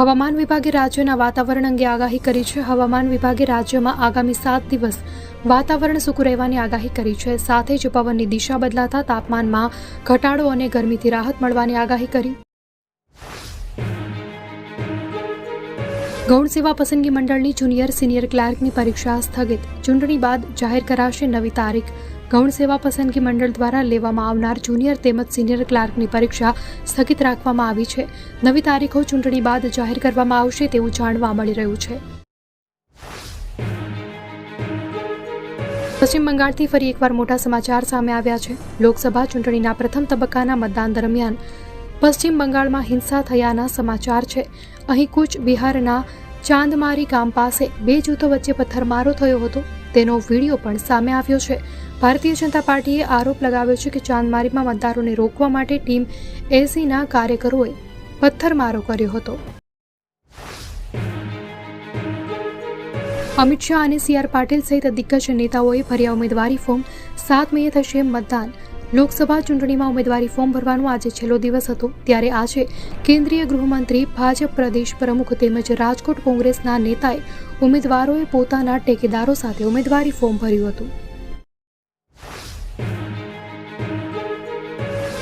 હવામાન વિભાગે રાજ્યના વાતાવરણ અંગે આગાહી કરી છે. હવામાન વિભાગે રાજ્યમાં આગામી સાત દિવસ વાતાવરણ સૂકું રહેવાની આગાહી કરી છે. સાથે જ પવનની દિશા બદલાતા તાપમાનમાં ઘટાડો અને ગરમીથી રાહત મળવાની આગાહી કરી. ગૌણ સેવા પસંદગી મંડળની જુનિયર સિનિયર ક્લાર્કની પરીક્ષા સ્થગિત. ચૂંટણી બાદ જાહેર કરાશે નવી તારીખ. ગૌણ સેવા પસંદગી મંડળ દ્વારા લેવામાં આવનાર જુનિયર તેમજ સિનિયર ક્લાર્કની પરીક્ષા સ્થગિત રાખવામાં આવી છે. નવી તારીખો ચૂંટણી બાદ જાહેર કરવામાં આવશે તેવું જાણવા મળી રહ્યું છે. પશ્ચિમ બંગાળથી ફરી એકવાર મોટા સમાચાર સામે આવ્યા છે. લોકસભા ચૂંટણીના પ્રથમ તબક્કાના મતદાન દરમિયાન પશ્ચિમ બંગાળમાં હિંસા થયાના સમાચાર છે. અહીં કૂચ બિહારના ચાંદમારી ગામ પાસે બે જૂથો વચ્ચે પથ્થરમારો થયો હતો. તેનો વીડિયો પણ સામે આવ્યો છે. ભારતીય જનતા પાર્ટીએ આરોપ લગાવ્યો છે કે ચાંદમારીમાં મતદારોને રોકવા માટે ટીમ એસીના કાર્યકરોએ પથ્થરમારો કર્યો હતો. અમિત શાહ અને સી આર પાટીલ સહિત દિગ્ગજ નેતાઓએ ભર્યા ઉમેદવારી ફોર્મ સાત મેએ થશે મતદાન. લોકસભા ચૂંટણીમાં ઉમેદવારી ફોર્મ ભરવાનો આજે છેલ્લો દિવસ હતો. ત્યારે આજે કેન્દ્રીય ગૃહમંત્રી ભાજપ પ્રદેશ પ્રમુખ તેમજ રાજકોટ કોંગ્રેસના નેતાએ ઉમેદવારોએ પોતાના ટેકેદારો સાથે ઉમેદવારી ફોર્મ ભર્યું હતું.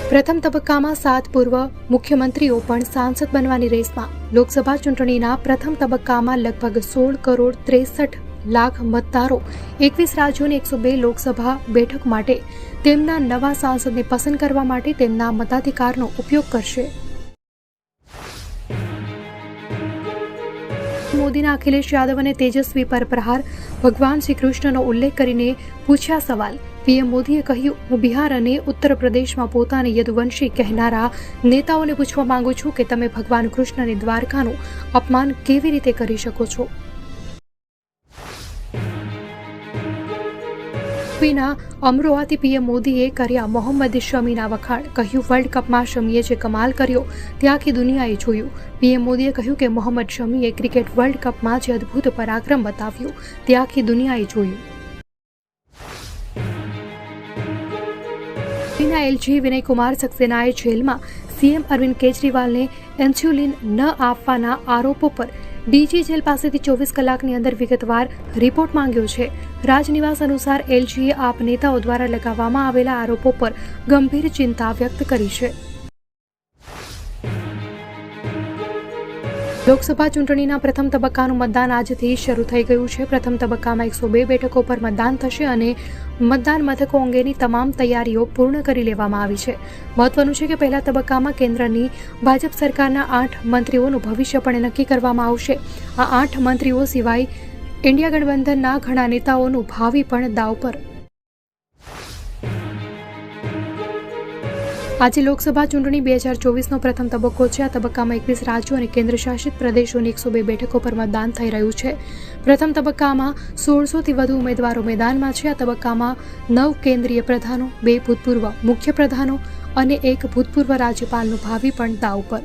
પ્રથમ તબક્કામાં સાત પૂર્વ મુખ્યમંત્રીઓ પણ સાંસદ બનવાની રેસમાં લોકસભા ચૂંટણીના પ્રથમ તબક્કામાં લગભગ સોળ કરોડ ત્રેસઠ લાખ મતદારો, એકવીસ રાજ્યોની એકસો બે લોકસભા બેઠક માટે તેમના નવા સાંસદને પસંદ કરવા માટે તેમના મતાધિકારનો ઉપયોગ કરશે. મોદીના અખિલેશ યાદવ અને તેજસ્વી પર પ્રહાર, ભગવાન શ્રી કૃષ્ણનો ઉલ્લેખ કરીને પૂછ્યા સવાલ. પીએમ મોદીએ કહ્યું, હું બિહાર અને ઉત્તર પ્રદેશમાં પોતાને યદુવંશી કહેનારા નેતાઓને પૂછવા માંગુ છું કે તમે ભગવાન કૃષ્ણની દ્વારકાનું અપમાન કેવી રીતે કરી શકો છો? યુપીના અમરોહાથી પીએમ મોદીએ કર્યા મોહમ્મદ શમીના વખાણ. કહ્યું, વર્લ્ડ કપમાં શમીએ જે કમાલ કર્યો, તે આખી દુનિયાએ જોયું. પીએમ મોદીએ કહ્યું કે મોહમ્મદ શમીએ ક્રિકેટ વર્લ્ડ કપમાં જે અદ્ભુત પરાક્રમ બતાવ્યું, તે આખી દુનિયાએ જોયું. યુપીના એલજી વિનયકુમાર સક્સેનાએ જેલમાં સીએમ અરવિંદ કેજરીવાલને એન્સ્યુલિન ન આપવાના આરોપો પર ડીજી જેલ પાસેથી ચોવીસ કલાકની અંદર વિગતવાર રિપોર્ટ માંગ્યો છે. રાજનિવાસ અનુસાર એલજીએ આપ નેતાઓ દ્વારા લગાવવામાં આવેલા આરોપો પર ગંભીર ચિંતા વ્યક્ત કરી છે. લોકસભા ચૂંટણીના પ્રથમ તબક્કાનું મતદાન આજથી શરૂ થઈ ગયું છે. પ્રથમ તબક્કામાં એકસો બે બેઠકો પર મતદાન થશે અને મતદાન મથકો અંગેની તમામ તૈયારીઓ પૂર્ણ કરી લેવામાં આવી છે. મહત્વનું છે કે પહેલા તબક્કામાં કેન્દ્રની ભાજપ સરકારના આઠ મંત્રીઓનું ભવિષ્ય પણ નક્કી કરવામાં આવશે. આ આઠ મંત્રીઓ સિવાય ઇન્ડિયા ગઠબંધનના ઘણા નેતાઓનું ભાવિ પણ દાવ પર આજે લોકસભા ચૂંટણી બે હજાર ચોવીસનો પ્રથમ તબક્કો છે. આ તબક્કામાં એકવીસ રાજ્યો અને કેન્દ્રશાસિત પ્રદેશોની એકસો બે બેઠકો પર મતદાન થઈ રહ્યું છે. પ્રથમ તબક્કામાં સોળસોથી વધુ ઉમેદવારો મેદાનમાં છે. આ તબક્કામાં નવ કેન્દ્રીય પ્રધાનો, બે ભૂતપૂર્વ મુખ્ય પ્રધાનો અને એક ભૂતપૂર્વ રાજ્યપાલનું ભાવિ પણ દાવ પર.